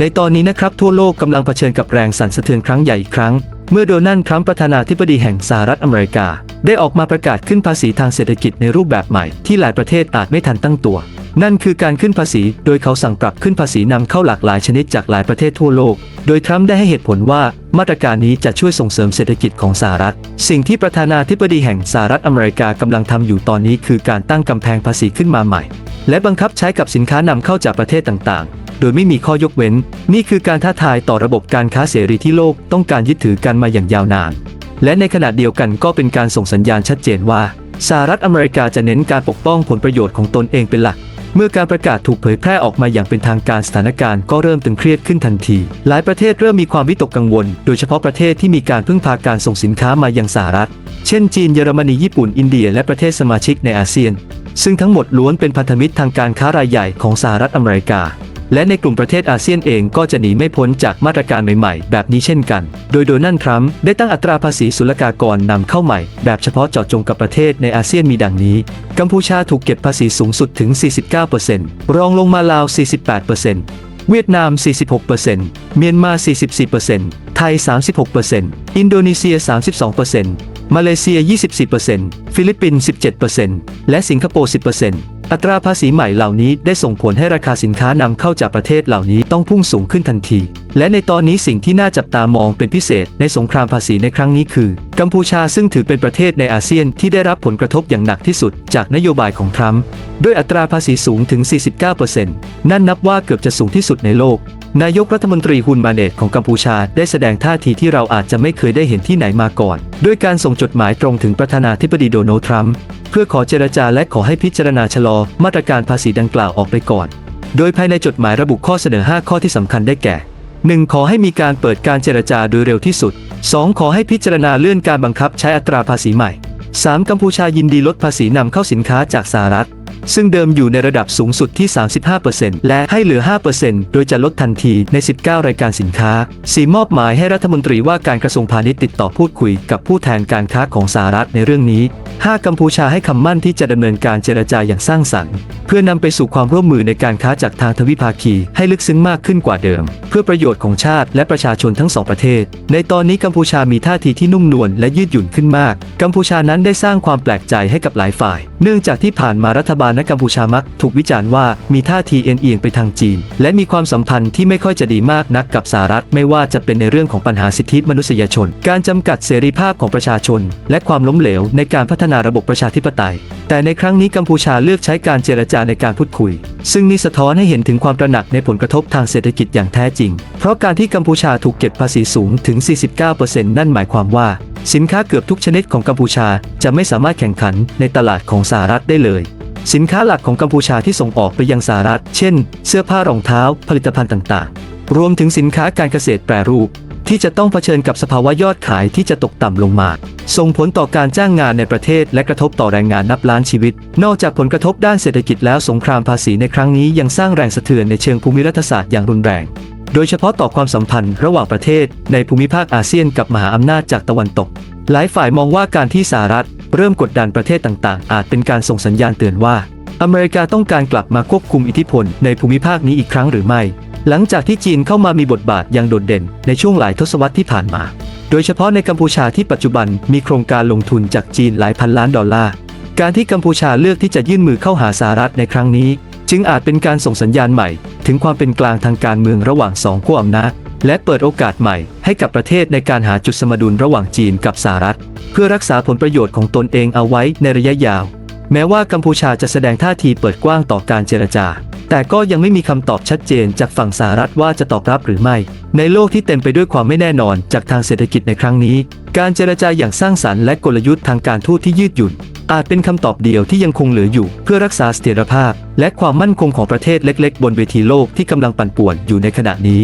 ในตอนนี้นะครับทั่วโลกกำลังเผชิญกับแรงสั่นสะเทือนครั้งใหญ่อีกครั้ง เมื่อโดนัลด์ทรัมป์ประธานาธิบดีแห่งสหรัฐอเมริกา ได้ออกมาประกาศขึ้นภาษีทางเศรษฐกิจในรูปแบบใหม่ที่หลายประเทศอาจไม่ทันตั้งตัว นั่นคือการขึ้นภาษี โดยเขาสั่งปรับขึ้นภาษีนำเข้าหลากหลายชนิดจากหลายประเทศทั่วโลก โดยทรัมป์ได้ให้เหตุผลว่ามาตรการนี้จะช่วยส่งเสริมเศรษฐกิจของสหรัฐ สิ่งที่ประธานาธิบดีแห่งสหรัฐอเมริกากำลังทำอยู่ตอนนี้คือการตั้งกำแพงภาษีขึ้นมาใหม่ และบังคับใช้กับสินค้านำเข้าจากประเทศต่างๆ โดยไม่มีข้อยกเว้น นี่คือการท้าทายต่อระบบการค้าเสรีที่โลกต้องการยึดถือกันมาอย่างยาวนาน และในขณะเดียวกันก็เป็นการส่งสัญญาณชัดเจนว่าสหรัฐอเมริกาจะเน้นการปกป้องผลประโยชน์ของตนเองเป็นหลัก เมื่อการประกาศถูกเผยแพร่ออกมาอย่างเป็นทางการสถานการณ์ก็เริ่มตึงเครียดขึ้นทันที หลายประเทศเริ่มมีความวิตกกังวล โดยเฉพาะประเทศที่มีการพึ่งพาการส่งสินค้ามายังสหรัฐ เช่นจีนเยอรมนีญี่ปุ่นอินเดีย และประเทศสมาชิกในอาเซียน ซึ่งทั้งหมดล้วนเป็นพันธมิตรทางการค้ารายใหญ่ของสหรัฐอเมริกา และในกลุ่มประเทศอาเซียนเองก็จะหนีไม่พ้นจากมาตรการใหม่ๆ แบบนี้เช่นกัน โดยโดนัลด์ทรัมป์ได้ตั้งอัตราภาษีศุลกากรนำเข้าใหม่ แบบเฉพาะเจาะจงกับประเทศในอาเซียนมีดังนี้ กัมพูชาถูกเก็บภาษีสูงสุดถึง 49%รองลงมาลาว 48%เวียดนาม 46%เมียนมา 44%ไทย 36%อินโดนีเซีย 32%มาเลเซีย 24%ฟิลิปปินส์ 17%และสิงคโปร์ 10% อัตราภาษีใหม่เหล่านี้ได้ส่งผลให้ราคาสินค้านำเข้าจากประเทศเหล่านี้ต้องพุ่งสูงขึ้นทันที และในตอนนี้สิ่งที่น่าจับตามองเป็นพิเศษในสงครามภาษีในครั้งนี้คือ กัมพูชาซึ่งถือเป็นประเทศในอาเซียนที่ได้รับผลกระทบอย่างหนักที่สุด จากนโยบายของทรัมป์ด้วยอัตราภาษีสูงถึง 49%นั่นนับว่าเกือบจะสูงที่สุดในโลก นายกรัฐมนตรีฮุนมาเนตของกัมพูชาได้แสดงท่าทีที่เราอาจจะไม่เคยได้เห็นที่ไหนมาก่อน ด้วยการส่งจดหมายตรงถึงประธานาธิบดีโดนัลด์ทรัมป์ เพื่อขอเจรจาและขอให้พิจารณาชะลอมาตรการภาษีดังกล่าวออกไปก่อน โดยภายในจดหมายระบุข้อเสนอ 5 ข้อที่สำคัญได้แก่ 1. ขอให้มีการเปิดการเจรจาโดยเร็วที่สุด 2. ขอให้พิจารณาเลื่อนการบังคับใช้อัตราภาษีใหม่ 3. กัมพูชายินดีลดภาษีนำเข้าสินค้าจากสหรัฐ ซึ่งเดิมอยู่ในระดับสูงสุดที่ 35%และให้เหลือ 5%โดยจะลดทันทีใน 19 รายการสินค้า 4. มอบหมายให้รัฐมนตรีว่าการกระทรวงพาณิชย์ติดต่อพูดคุยกับผู้แทนการค้าของสหรัฐในเรื่องนี้ 5. กัมพูชาให้คำมั่นที่จะดำเนินการเจรจาอย่างสร้างสรรค์ เพื่อนำไปสู่ความร่วมมือในการค้าจากทางทวิภาคีให้ลึกซึ้งมากขึ้นกว่าเดิม เพื่อประโยชน์ของชาติและประชาชนทั้งสองประเทศ ในตอนนี้กัมพูชามีท่าทีที่นุ่มนวลและยืดหยุ่นขึ้นมาก กัมพูชานั้นได้สร้างความแปลกใจให้กับหลายฝ่าย เนื่องจากที่ผ่านมารัฐบาลในกัมพูชามักถูกวิจารณ์ว่ามีท่าทีเอ็นเอียงไปทางจีน และมีความสัมพันธ์ที่ไม่ค่อยจะดีมากนักกับสหรัฐ ไม่ว่าจะเป็นในเรื่องของปัญหาสิทธิมนุษยชน การจำกัดเสรีภาพของประชาชน และความล้มเหลวในการพัฒนาระบบประชาธิปไตย แต่ในครั้งนี้กัมพูชาเลือกใช้การเจรจาในการพูดคุย ซึ่งนี่สะท้อนให้เห็นถึงความตระหนักในผลกระทบทางเศรษฐกิจอย่างแท้จริง เพราะการที่กัมพูชาถูกเก็บภาษีสูงถึง 49%นั่นหมายความว่า สินค้าเกือบทุกชนิดของกัมพูชาจะไม่สามารถแข่งขันในตลาดของสหรัฐได้เลยสินค้าหลักของกัมพูชาที่ส่งออกไปยังสหรัฐ เช่น เสื้อผ้ารองเท้า ผลิตภัณฑ์ต่างๆ รวมถึงสินค้าการเกษตรแปรรูป ที่จะต้องเผชิญกับสภาวะยอดขายที่จะตกต่ำลงมา ส่งผลต่อการจ้างงานในประเทศและกระทบต่อแรงงานนับล้านชีวิต นอกจากผลกระทบด้านเศรษฐกิจแล้วสงครามภาษีในครั้งนี้ยังสร้างแรงสะเทือนในเชิงภูมิรัฐศาสตร์อย่างรุนแรงโดยเฉพาะต่อความสัมพันธ์ระหว่างประเทศในภูมิภาคอาเซียนกับมหาอำนาจจากตะวันตก หลายฝ่ายมองว่าการที่สหรัฐ เริ่มกดดันประเทศต่างๆ อาจเป็นการส่งสัญญาณเตือนว่า อเมริกาต้องการกลับมาควบคุมอิทธิพลในภูมิภาคนี้อีกครั้งหรือไม่ หลังจากที่จีนเข้ามามีบทบาทอย่างโดดเด่นในช่วงหลายทศวรรษที่ผ่านมา โดยเฉพาะในกัมพูชาที่ปัจจุบันมีโครงการลงทุนจากจีนหลายพันล้านดอลลาร์ การที่กัมพูชาเลือกที่จะยื่นมือเข้าหาสหรัฐในครั้งนี้ จึงอาจเป็นการส่งสัญญาณใหม่ ถึงความเป็นกลางทางการเมืองระหว่างสองขั้วอำนาจและเปิดโอกาสใหม่ให้กับประเทศในการหาจุดสมดุลระหว่างจีนกับสหรัฐ เพื่อรักษาผลประโยชน์ของตนเองเอาไว้ในระยะยาว แม้ว่ากัมพูชาจะแสดงท่าทีเปิดกว้างต่อการเจรจา แต่ก็ยังไม่มีคำตอบชัดเจนจากฝั่งสหรัฐว่าจะตอบรับหรือไม่ ในโลกที่เต็มไปด้วยความไม่แน่นอนจากทางเศรษฐกิจในครั้งนี้ การเจรจาอย่างสร้างสรรค์และกลยุทธ์ทางการทูตที่ยืดหยุ่น อาจเป็นคำตอบเดียวที่ยังคงเหลืออยู่ เพื่อรักษาเสถียรภาพ และความมั่นคงของประเทศเล็ก ๆ บนเวทีโลกที่กำลังปั่นป่วนอยู่ในขณะนี้